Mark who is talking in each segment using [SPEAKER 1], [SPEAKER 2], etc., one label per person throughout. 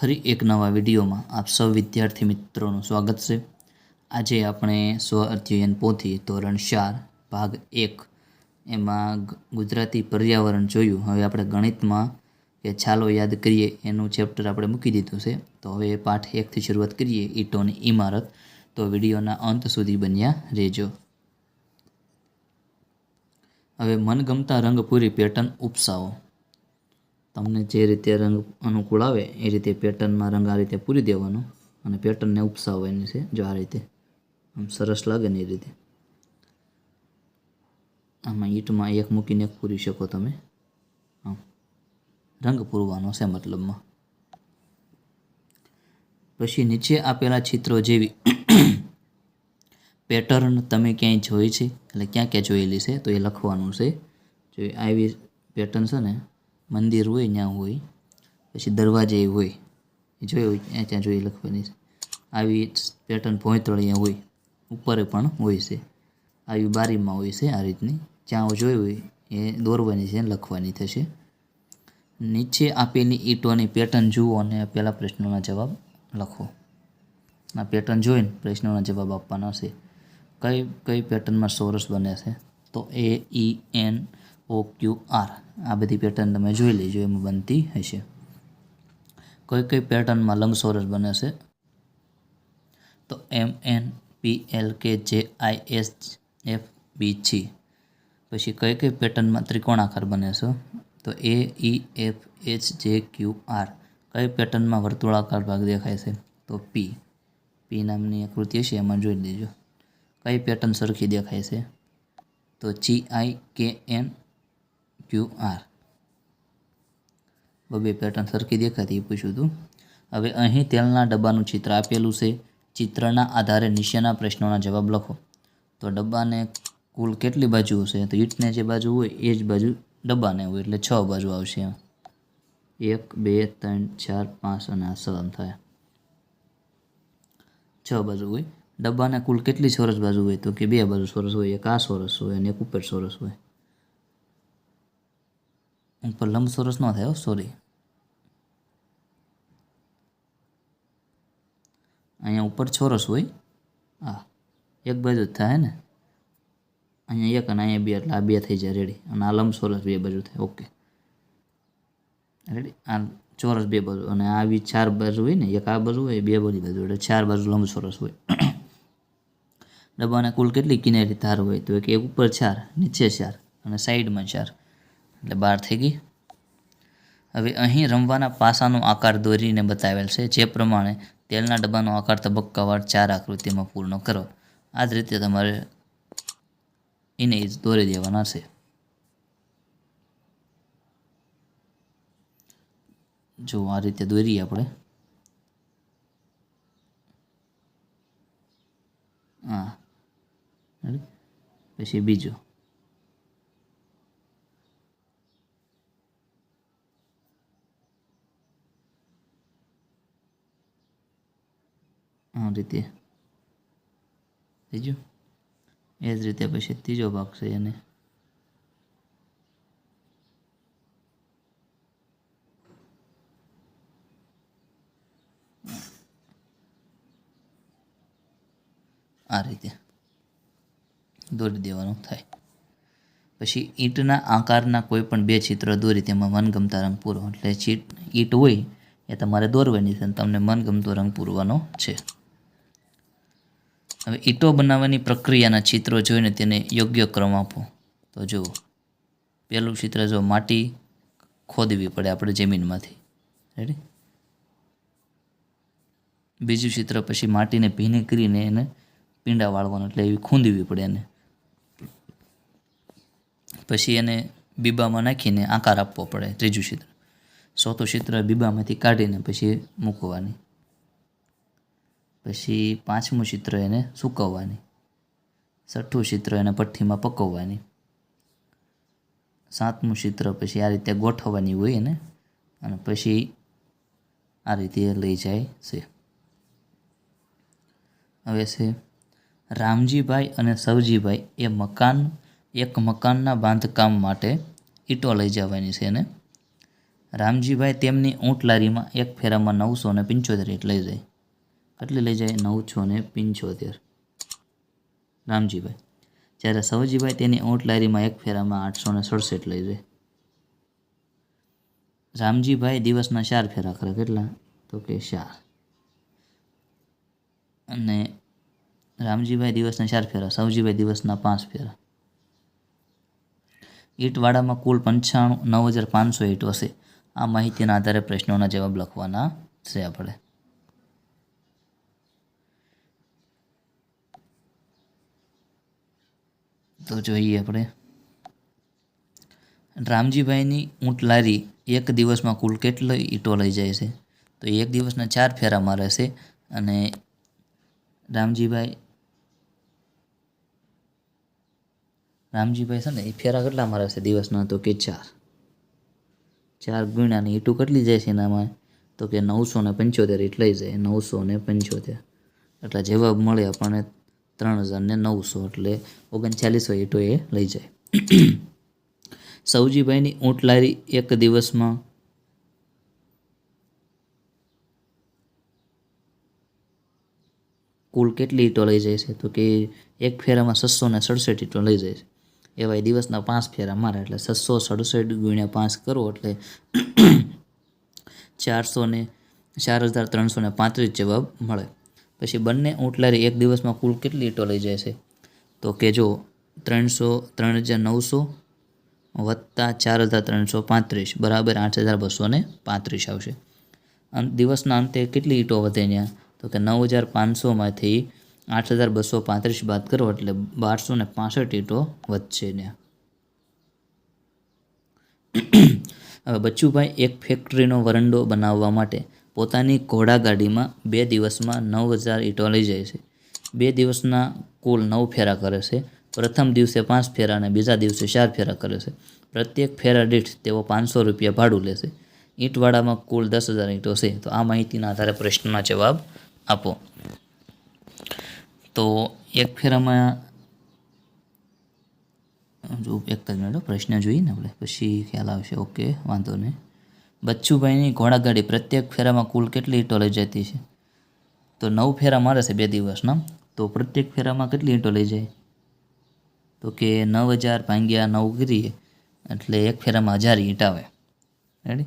[SPEAKER 1] ફરી એક નવા વિડીયોમાં આપ સૌ વિદ્યાર્થી મિત્રોનું સ્વાગત છે. આજે આપણે સ્વ અધ્યયન પોથી ધોરણ ચાર, ભાગ એક, એમાં ગુજરાતી પર્યાવરણ જોયું. હવે આપણે ગણિતમાં કે છાલો યાદ કરીએ, એનું ચેપ્ટર આપણે મૂકી દીધું છે. તો હવે પાઠ એકથી શરૂઆત કરીએ ઈંટોની ઇમારત તો વિડીયોના અંત સુધી બન્યા રહેજો. હવે મનગમતા રંગ પૂરી પેટર્ન ઉપસાવો. તમને જે રીતે રંગ અનુકૂળ આવે એ રીતે પેટર્નમાં રંગ આ રીતે પૂરી દેવાનો અને પેટર્નને ઉપસાવવાની છે જો આ રીતે. આમ સરસ લાગે ને એ રીતે. આમાં ઈંટમાં એક મૂકીને એક પૂરી શકો તમે. આમ રંગ પૂરવાનો છે મતલબમાં. પછી નીચે આપેલા ચિત્રો જેવી પેટર્ન તમે ક્યાંય જોઈ છે? એટલે ક્યાં ક્યાં જોયેલી છે? તો એ લખવાનું છે. જો આવી પેટર્ન છે ને મંદિર હોય ત્યાં હોય, પછી દરવાજે હોય, એ જોયું હોય ત્યાં ત્યાં જોઈ લખવાની છે. આવી પેટર્ન ભોંયતળિયા હોય, ઉપર પણ હોય છે. આવી બારીમાં હોય છે આ રીતની. જ્યાં જોઈ હોય, એ દોરવાની છે લખવાની થશે. નીચે આપેલી ઈંટોની પેટર્ન જુઓ અને પહેલાં પ્રશ્નોના જવાબ લખો. આ પેટર્ન જોઈને પ્રશ્નોના જવાબ આપવાના છે. કઈ કઈ પેટર્નમાં સોરસ બને છે? તો A E N O Q R. આ બધી પેટર્ન તમે જોઈ લેજો, એમાં બનતી હશે. કઈ કઈ પેટર્નમાં લંબચોરસ બને છે? તો M N P L K જે આઈ એસ એફ બી છી પછી કઈ કઈ પેટર્નમાં ત્રિકોણાકાર બને છે? તો A E F H J Q R કઈ પેટર્નમાં વર્તુળાકાર ભાગ દેખાય છે? તો પી પી નામની આકૃતિ હશે, એમાં જોઈ લેજો. કઈ પેટર્ન સરખી દેખાય છે? તો G I K N Q R બબે પેટર્ન સરખી દેખાતી એ પૂછ્યું હતું હવે અહીં તેલના ડબ્બાનું ચિત્ર આપેલું છે. ચિત્રના આધારે નીચેના પ્રશ્નોના જવાબ લખો. તો ડબ્બાને કુલ કેટલી બાજુ હશે? તો ઈટને જે બાજુ હોય, એ જ બાજુ ડબ્બાને હોય, એટલે છ બાજુ આવશે. એક, બે, ત્રણ, ચાર, પાંચ અને આ સમ થાય. છ બાજુ હોય. ડબ્બાને કુલ કેટલી સોરસ બાજુ હોય? તો કે બે બાજુ સોરસ હોય, એક આ સોરસ હોય અને એક ઉપર સોરસ હોય. ઉપર લંબચોરસ ન થાય સોરી અહીંયા ઉપર ચોરસ હોય. હા, એક બાજુ જ થાય ને? અહીંયા એક અને અહીંયા બે, એટલે આ બે થઈ જાય રેડી અને આ લંબચોરસ બે બાજુ થાય ઓકે રેડી આ ચોરસ બે બાજુ, અને આવી ચાર બાજુ હોય ને, એક આ બાજુ હોય બે બધી બાજુ એટલે ચાર બાજુ લંબચોરસ હોય. ડબ્બાના કુલ કેટલી કિનારી ધાર હોય, તો એક ઉપર ચાર, નીચે ચાર, અને સાઈડમાં ચાર. એટલે બાર થઈ ગઈ. હવે અહીં રમવાના પાસાનો આકાર દોરીને બતાવેલ છે. જે પ્રમાણે તેલના ડબ્બાનો આકાર તબક્કાવાર ચાર આકૃતિમાં પૂર્ણ કરો. આ જ રીતે તમારે એને દોરી દેવાના છે. જો આ રીતે દોરીએ આપણે. હા. પછી બીજો. આ રીતે બીજું એ જ રીતે પછી ત્રીજો ભાગ છે એને. આ રીતે દોરી દેવાનું થાય. પછી ઈંટના આકારના કોઈ પણ બે ચિત્ર દોરી તેમાં મનગમતા રંગ પૂરો. એટલે ચીટ ઈંટ હોય એ તમારે દોરવાની છે તમને મનગમતો રંગ પૂરવાનો છે. હવે ઈંટો બનાવવાની પ્રક્રિયાના ચિત્રો જોઈને તેને યોગ્ય ક્રમ આપો. તો જુઓ. પહેલું ચિત્ર જો માટી ખોદવી પડે આપણે જમીનમાંથી. રેડી બીજું ચિત્ર પછી માટીને ભીની કરીને એને પીંડા વાળવાનું એટલે એવી ખૂંદવી પડે એને. પછી એને બીબામાં નાખીને આકાર આપવો પડે ત્રીજું ચિત્ર. ચોથું ચિત્ર બીબામાંથી કાઢીને પછી મૂકવાની. પછી પાંચમું ચિત્ર એને સૂકવવાની. છઠ્ઠું ચિત્ર એને પઠ્ઠીમાં પકવવાની. સાતમું ચિત્ર પછી આ રીતે ગોઠવવાની હોય એને અને પછી આ રીતે લઈ જાય છે. હવે છે, રામજીભાઈ અને સવજીભાઈ એ મકાન, એક મકાનના બાંધકામ માટે ઈંટો લઈ જવાની છે એને. રામજીભાઈ તેમની ઊંટ લારીમાં એક ફેરામાં નવસો ને પંચોતેર ઈટ લઈ જાય. કેટલી લઈ જાય નવસો ને પંચોતેર. રામજીભાઈ, જ્યારે સવજીભાઈ તેની ઊંટ લારીમાં એક ફેરામાં આઠસો ને સડસઠ લઈ જાય. રામજીભાઈ દિવસના ચાર ફેરા કરે, કેટલા? તો કે ચાર. અને રામજીભાઈ દિવસના ચાર ફેરા, સવજીભાઈ દિવસના પાંચ ફેરા. ઈંટવાડામાં કુલ પંચાણું, નવ હજાર પાંચસો ઈંટ હશે. આ માહિતીના આધારે પ્રશ્નોના જવાબ લખવાના છે આપણે. તો જોઈએ આપણે. રામજીભાઈની ઊંટ લારી એક દિવસમાં કુલ કેટલો ઈંટો લઈ જાય છે? તો એક દિવસના ચાર ફેરા મારે છે અને રામજીભાઈ રામજીભાઈ છે ને, એ ફેરા કેટલા મારે છે દિવસના? તો કે ચાર. ચાર ગુણ્યાની ઈંટું કેટલી જાય છે એનામાં? તો કે નવસો ને પંચોતેર એટલે લઈ જાય, નવસો ને પંચોતેર. એટલે જવાબ મળે આપણને ત્રણ હજાર ને નવસો એટલે ઓગણચાલીસો ઈંટો એ લઈ જાય. સૌજીભાઈની ઊંટ લારી એક દિવસમાં કુલ કેટલી ઈંટો લઈ જાય છે? તો કે એક ફેરામાં છસો ને સડસઠ ઈંટો લઈ જાય છે. એવા એ દિવસના પાંચ ફેરા મારે એટલે છસો સડસઠ ગુણ્યા પાંચ કરો એટલે ચારસો ને ચાર હજાર ત્રણસો ને પાંત્રીસ જવાબ મળે. પછી બંને ઊંટલારી એક દિવસમાં કુલ કેટલી ઈંટો લઈ જાય છે? તો કે જો ત્રણસો, ત્રણ હજાર નવસો વત્તા ચાર હજાર ત્રણસો પાંત્રીસ બરાબર આઠ હજાર બસો ને પાંત્રીસ આવશે. દિવસના અંતે કેટલી ઈંટો વધે ત્યાં તો કે નવ હજાર પાંચસોમાંથી આઠ હજાર બસો પાંત્રીસ બાદ કરો એટલે બારસો ને પાસઠ ઈંટો વધશે ત્યાં હવે બચ્ચુભાઈ, એક ફેક્ટરીનો વરંડો બનાવવા માટે પોતાની ઘોડાગાડીમાં બે દિવસમાં નવ હજાર ઈંટો લઈ જાય છે. બે દિવસના કુલ નવ ફેરા કરે છે. પ્રથમ દિવસે પાંચ ફેરા અને બીજા દિવસે ચાર ફેરા કરે છે. પ્રત્યેક ફેરા દીઠ તેઓ પાંચસો રૂપિયા ભાડું લેશે ઈંટવાડામાં કુલ દસ હજાર ઈંટો છે. તો આ માહિતીના આધારે પ્રશ્નના જવાબ આપો. તો એક ફેરામાં જો એક જ મિનિટ પ્રશ્ન જોઈએ ને આપણે. પછી ખ્યાલ આવશે. ઓકે, વાંધો નહીં. બચ્ચુભાઈની ઘોડાગાડી પ્રત્યેક ફેરામાં કુલ કેટલી ઈંટો લઈ જતી છે? તો નવ ફેરા મારે છે બે દિવસના. તો પ્રત્યેક ફેરામાં કેટલી ઈંટો લઈ જાય? તો કે નવ હજાર ભાંગ્યા નવ કરીએ, એટલે એક ફેરામાં હજાર ઈંટ આવે. રેડી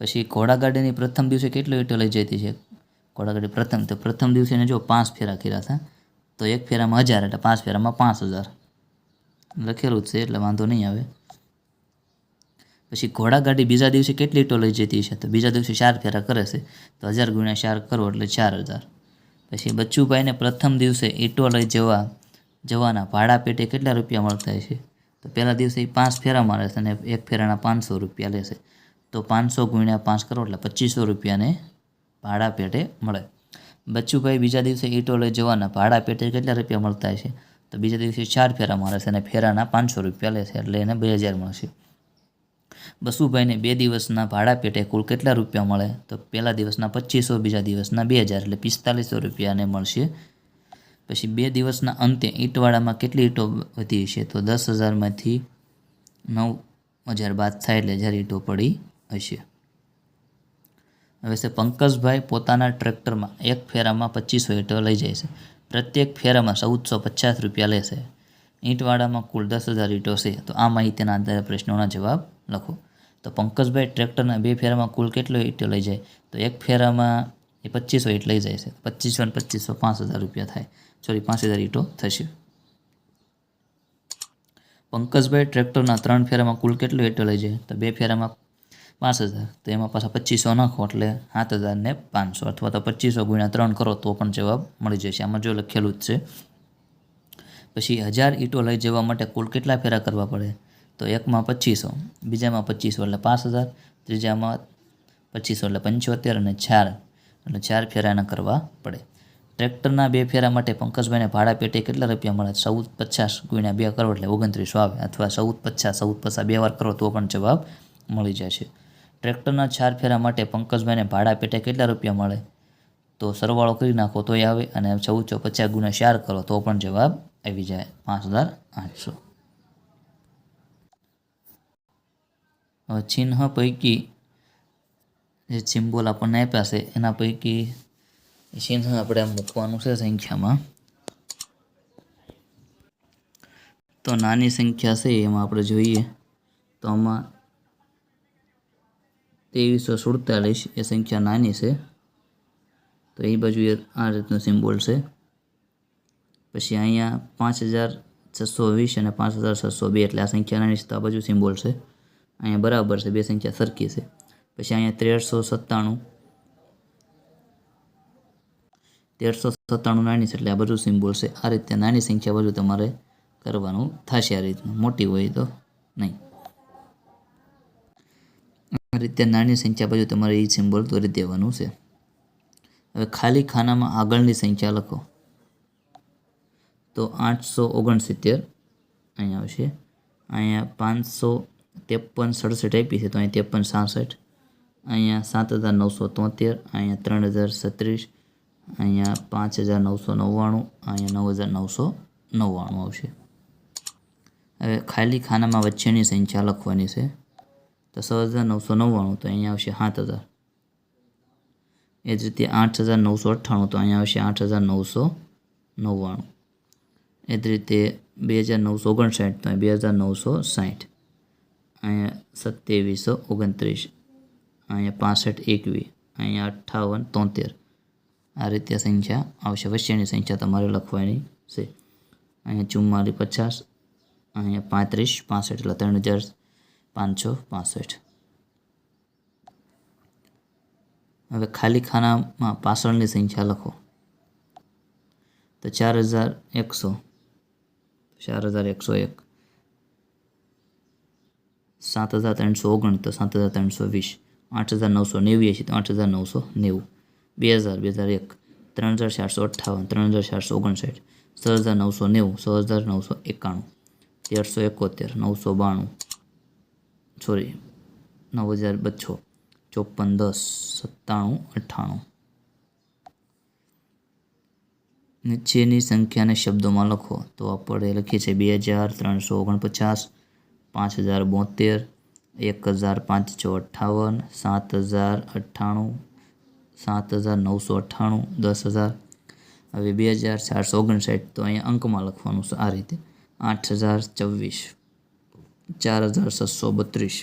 [SPEAKER 1] પછી ઘોડાગાડીની પ્રથમ દિવસે કેટલી ઈંટો લઈ જતી છે? ઘોડાગાડી પ્રથમ, તો પ્રથમ દિવસે એને જો પાંચ ફેરા કર્યા હતા, તો એક ફેરામાં હજાર, એટલે પાંચ ફેરામાં પાંચ હજાર. લખેલું જ છે, એટલે વાંધો નહીં આવે. પછી ઘોડાગાડી બીજા દિવસે કેટલી ઈંટો લઈ જતી છે? તો બીજા દિવસે ચાર ફેરા કરે છે. તો હજાર ગુણ્યા ચાર કરો એટલે ચાર હજાર. પછી બચ્ચુભાઈને પ્રથમ દિવસે ઈંટો લઈ જવા, જવાના ભાડા પેટે કેટલા રૂપિયા મળતા છે તો પહેલા દિવસે એ પાંચ ફેરા મારે છે અને એક ફેરાના પાંચસો રૂપિયા લેશે. તો પાંચસો ગુણ્યા પાંચ કરો એટલે પચીસો રૂપિયાને ભાડા પેટે મળે. બચ્ચુભાઈ બીજા દિવસે ઈંટો લઈ જવાના ભાડા પેટે કેટલા રૂપિયા મળતા છે તો બીજા દિવસે ચાર ફેરા મારે છે અને ફેરાના પાંચસો રૂપિયા લેશે એટલે એને બે હજાર મળશે. બસુભાઈને બે દિવસના ભાડા પેટે કુલ કેટલા રૂપિયા મળે? તો પહેલા દિવસના પચીસો, બીજા દિવસના બે હજાર, એટલે પિસ્તાલીસો રૂપિયાને મળશે. પછી બે દિવસના અંતે ઈંટવાડામાં કેટલી ઈંટો વધી હશે? તો દસ હજારમાંથી નવ હજાર બાદ થાય એટલે હજાર ઈંટો પડી હશે. હવે છે પંકજભાઈ પોતાના ટ્રેક્ટરમાં એક ફેરામાં પચીસો ઈંટો લઈ જાય છે. પ્રત્યેક ફેરામાં ચૌદસો પચાસ રૂપિયા લેશે. ઈંટવાડામાં કુલ દસ હજાર ઈંટો છે. તો આ માહિતીના આધારે પ્રશ્નોના જવાબ લખો. તો પંકજભાઈ ટ્રેક્ટરના બે ફેરામાં કુલ કેટલો ઈંટો લઈ જાય? તો એક ફેરામાં એ પચીસો ઈંટ લઈ જાય છે. પચીસો અને પચીસો પાંચ હજાર રૂપિયા થાય. સોરી પાંચ હજાર ઈંટો થશે. પંકજભાઈ ટ્રેક્ટરના ત્રણ ફેરામાં કુલ કેટલો ઈંટો લઈ જાય? તો બે ફેરામાં પાંચ હજાર. તો એમાં પાછા પચીસો નાખો એટલે સાત હજાર ને પાંચસો. અથવા તો પચીસો ગુણ્યા ત્રણ કરો તો પણ જવાબ મળી જશે. આમાં જો લખેલું જ છે પછી હજાર ઈંટો લઈ જવા માટે કુલ કેટલા ફેરા કરવા પડે? તો એકમાં પચીસો, બીજામાં પચીસો એટલે પાંચ હજાર, ત્રીજામાં પચીસો એટલે પંચોતેર અને ચાર, એટલે ચાર ફેરાના કરવા પડે. ટ્રેક્ટરના બે ફેરા માટે પંકજભાઈને ભાડા પેટે કેટલા રૂપિયા મળે? ચૌદ પચાસ ગુણ્યા બે કરો એટલે ઓગણત્રીસો આવે. અથવા ચૌદ પચાસ ચૌદ પચાસ બે વાર કરો તો પણ જવાબ મળી જશે. ટ્રેક્ટરના ચાર ફેરા માટે પંકજભાઈને ભાડા પેટે કેટલા રૂપિયા મળે? તો સરવાળો કરી નાખો તોય આવે અને ચૌદ ચો પચાસ ગુણ્યા ચાર કરો તો પણ જવાબ આવી જાય પાંચ હજાર આઠસો. હવે ચિહ્ન પૈકી જે સિમ્બોલ આપણને આપ્યા છે, એના પૈકી ચિહ્ન આપણે મૂકવાનું છે સંખ્યામાં. તો નાની સંખ્યા છે, એમાં આપણે જોઈએ તો આમાં ત્રેવીસો સુડતાલીસ એ સંખ્યા નાની છે. તો એ બાજુ આ રીતનું સિમ્બોલ છે. પછી અહીંયા પાંચ હજાર છસો વીસ અને પાંચ હજાર છસો બે, એટલે આ સંખ્યા નાની છે બાજુ સિમ્બોલ છે. અહીંયા બરાબર છે, બે સંખ્યા સરખી છે. પછી અહીંયા તેરસો સત્તાણું. તેરસો સત્તાણું નાની છે, એટલે આ બધું સિમ્બોલ છે. આ રીતે નાની સંખ્યા બાજુ તમારે કરવાનું થશે આ રીતનું. મોટી હોય તો નહીં. આ રીતે નાની સંખ્યા બાજુ તમારે એ સિમ્બોલ દોરી દેવાનું છે. હવે ખાલી ખાનામાં આગળની સંખ્યા લખો. તો આઠસો ઓગણસિત્તેર. અહીંયા આવશે. અહીંયા પાંચસો ત્રેપન સડસઠ આપી છે, તો અહીંયા ત્રેપન સાસઠ. અહીંયા સાત હજાર નવસો તોતેર, અહીંયા ત્રણ હજાર છત્રીસ, અહીંયા પાંચ હજાર નવસો નવ્વાણું, અહીંયા નવ હજાર નવસો નવ્વાણું આવશે. હવે ખાલી ખાનામાં વચ્ચેની સંખ્યા લખવાની છે. તો છ હજાર નવસો નવ્વાણું, તો અહીંયા આવશે સાત હજાર. એ જ રીતે આઠ હજાર નવસો અઠ્ઠાણું, તો અહીંયા આવશે આઠ હજાર નવસો નવ્વાણું. એ જ રીતે બે હજાર નવસો ઓગણસાઠ તો બે હજાર નવસો સાઠ. અહીંયા સત્યાવીસો ઓગણત્રીસ. અહીંયા પાસઠ એકવીસ. અહીંયા અઠ્ઠાવન તોતેર. આ રીતે સંખ્યા આવશે. વચ્ચેની સંખ્યા તમારે લખવાની છે. અહીંયા ચુમ્માલીસ પચાસ. અહીંયા પાંત્રીસ પાસઠ એટલે ત્રણ હજાર પાંચસો પાસઠ. હવે ખાલી ખાનામાં પાછળની સંખ્યા લખો. તો ચાર હજાર એકસો. ચાર હજાર એકસો એક. સાત હજાર ત્રણસો ઓગણ સાત હજાર ત્રણસો વીસ. આઠ હજાર નવસો નેવ્યાસી તો આઠ હજાર નવસો નેવું. બે હજાર બે હજાર એક. ત્રણ હજાર ચારસો અઠ્ઠાવન, ત્રણ હજાર ચારસો ઓગણસાઠ, છ હજાર નવસો નેવું, છ હજાર નવસો એકાણું, તેરસો એકોતેર, નવસો બાણું. સોરી નવ હજાર બસો ચોપન, દસ, સત્તાણું, અઠ્ઠાણું. નીચેની સંખ્યાને શબ્દોમાં લખો. તો આપણે લખીએ છીએ બે હજાર ત્રણસો ઓગણપચાસ, પાંચ હજાર બોતેર એક હજાર પાંચસો અઠ્ઠાવન, સાત હજાર અઠ્ઠાણું, સાત હજાર નવસો અઠ્ઠાણું, દસ હજાર. હવે બે હજાર ચારસો ઓગણસાઠ તો અહીંયા અંકમાં લખવાનું છે આ રીતે. આઠ હજાર ચોવીસ ચાર હજાર છસો બત્રીસ,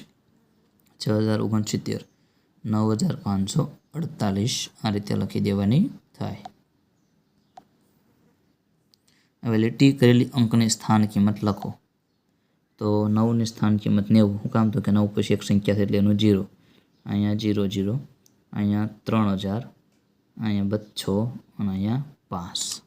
[SPEAKER 1] છ હજાર ઓગણસિત્તેર, નવ હજાર પાંચસો અડતાલીસ આ રીતે લખી દેવાની થાય. હવે લીટી કરેલી અંકની સ્થાન કિંમત લખો તો નવની સ્થાન કિંમત નેવું શું કામ તો કે નવ પછી એક સંખ્યા છે એટલે એનું જીરો અહીંયા જીરો જીરો અહીંયા ત્રણ હજાર અહીંયા બચ્છો અને અહીંયા પાસ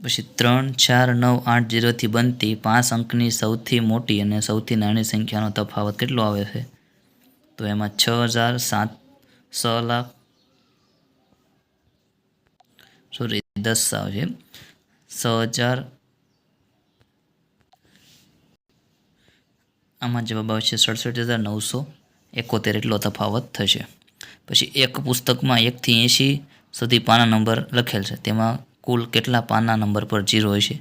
[SPEAKER 1] પછી ત્રણ, ચાર, નવ, આઠ જીરોથી બનતી પાંચ અંકની સૌથી મોટી અને સૌથી નાની સંખ્યાનો તફાવત કેટલો આવે છે? તો એમાં છ હજાર સાત છ લાખ, સોરી, દસ આવશે. છ હજાર, આમાં જવાબ આવશે સડસઠ હજાર નવસો એકોતેર એટલો તફાવત થશે. પછી એક પુસ્તકમાં એકથી એંશી સુધી પાના નંબર લખેલ છે. તેમાં કુલ કેટલા પાના નંબર પર જીરો હોય છે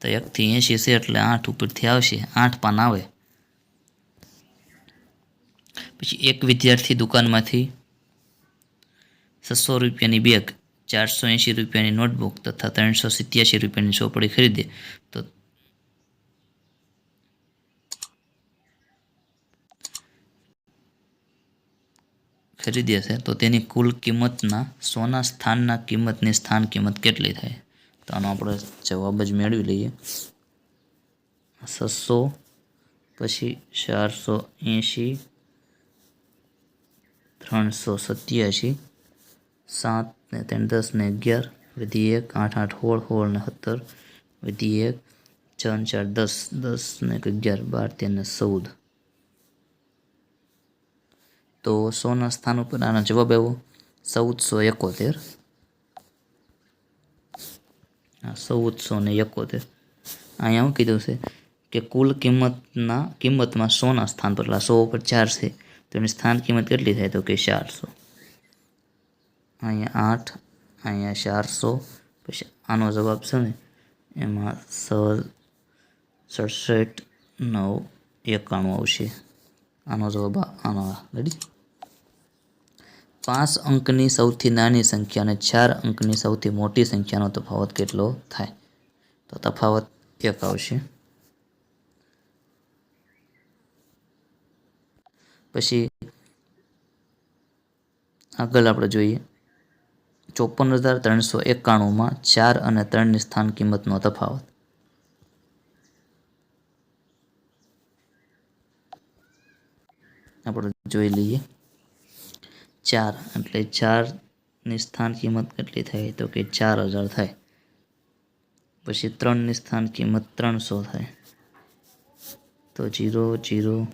[SPEAKER 1] તો એકથી એંશી છે એટલે આઠ ઉપરથી આવશે. આઠ પાન આવે. પછી એક વિદ્યાર્થી દુકાનમાંથી છસો રૂપિયાની બેગ ચારસો એંશી રૂપિયાની નોટબુક તથા ત્રણસો સિત્યાસી રૂપિયાની ચોપડી ખરીદે. તો ખરીદે છે તો તેની કુલ કિંમતના, સોના સ્થાનના કિંમતની સ્થાન કિંમત કેટલી થાય? તો આનો આપણે જવાબ જ મેળવી લઈએ. છસો, પછી ચારસો એંશી, ત્રણસો સત્યાસી સાત ને ત્રણ, દસ ને અગિયાર, વધી એક, આઠ આઠ, હોળ હોળ ને સત્તર, વધી એક છ ચાર, દસ દસ ને અગિયાર, બાર, તેર ને ચૌદ. તો સોના સ્થાન ઉપર આનો જવાબ આવ્યો ચૌદસો એકોતેર. હા, ચૌદસો ને એકોતેર. અહીંયા શું કીધું છે કે કુલ કિંમતના, કિંમતમાં સોના સ્થાન પર સો ઉપર ચાર છે, તો એની સ્થાન કિંમત કેટલી થાય તો કે ચારસો. અહીંયા આઠ, અહીંયા ચારસો, પછી આનો જવાબ છે ને, એમાં સડસઠ, નવ, એકાણું આવશે. આનો જવાબ આનો રેડી પાંચ અંકની સૌથી નાની સંખ્યા અને ચાર અંકની સૌથી મોટી સંખ્યાનો તફાવત કેટલો થાય? તો તફાવત એક આવશે. પછી આગળ આપણે જોઈએ. ચોપન હજાર ત્રણસો એકાણુંમાં ચાર અને ત્રણની સ્થાન કિંમતનો તફાવત. આપણે જોઈ લઈએ. ચાર, એટલે ચારની સ્થાન કિંમત કેટલી થાય? તો કે ચાર હજાર થાય. પછી ત્રણની સ્થાન કિંમત ત્રણસો થાય. તો જીરો જીરો.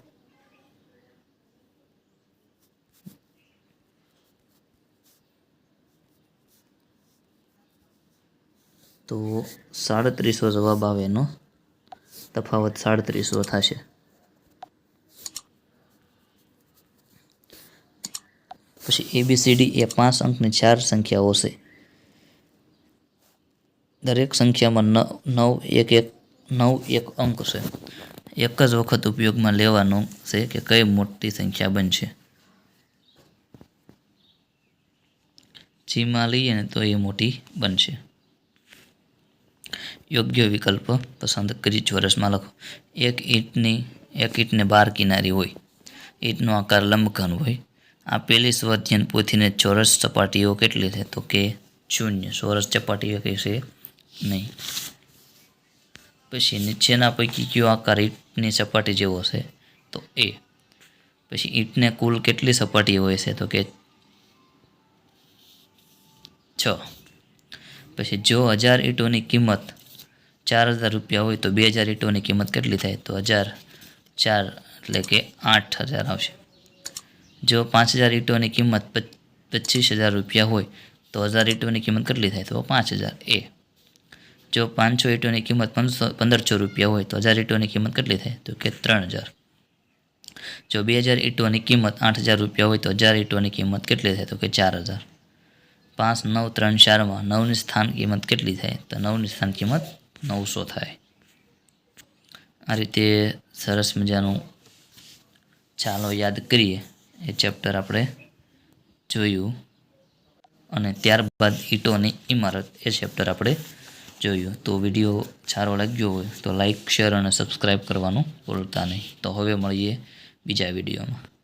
[SPEAKER 1] તો સાડત્રીસો જવાબ આવે એનો. તફાવત સાડત્રીસો થશે. પછી એબીસીડી એ પાંચ અંકની ચાર સંખ્યાઓ છે. દરેક સંખ્યામાં ન, નવ, એક એક, નવ, એક અંક છે. એક જ વખત ઉપયોગમાં લેવાનો છે કે કઈ મોટી સંખ્યા બનશે. જીમાં લઈએ ને તો એ મોટી બનશે. યોગ્ય વિકલ્પ પસંદ કરી ચોરસમાં લખો. એક ઈંટની, એક ઈંટને બાર કિનારી હોય. ઈંટનો આકાર લંબઘન હોય. આપેલી સ્વધ્યન પોથીને ચોરસ સપાટીઓ કેટલી છે? તો કે શૂન્ય. ચોરસ સપાટીઓ કહેશે નહીં. પછી નીચેના પૈકી કયો આકાર ઈંટની સપાટી જેવો છે? તો એ. પછી ઈંટને કુલ કેટલી સપાટી હોય છે? તો કે છ. પછી જો હજાર ઈંટોની કિંમત ચાર હજાર રૂપિયા હોય તો બે હજાર ઈંટોની કિંમત કેટલી થાય? તો હજાર ચાર એટલે કે આઠ હજાર આવશે. જો પાંચ હજાર ઈંટોની કિંમત પચ- પચીસ હજાર રૂપિયા હોય, તો હજાર ઈંટોની કિંમત કેટલી થાય? તો પાંચ હજાર. એ. જો પાંચસો ઈંટોની કિંમત પંદરસો પંદરસો રૂપિયા હોય, તો હજાર ઈંટોની કિંમત કેટલી થાય? તો કે ત્રણ હજાર. જો બે હજાર ઈંટોની કિંમત આઠ હજાર રૂપિયા હોય, તો હજાર ઈંટોની કિંમત કેટલી થાય? તો કે ચાર હજાર. પાંચ, નવ, ત્રણ, ચારમાં નવની સ્થાન કિંમત કેટલી થાય? તો નવની સ્થાન કિંમત નવસો થાય. આ રીતે સરસ મજાનું ચાલો યાદ કરીએ. એ ચેપ્ટર આપણે જોયું. અને ત્યારબાદ ઈંટોની ઇમારત એ ચેપ્ટર આપણે જોયું. તો વીડિયો સારો લાગ્યો હોય તો લાઇક શેર અને સબસ્ક્રાઈબ કરવાનું ભૂલતા નહીં. તો હવે મળીએ બીજા વિડીયોમાં.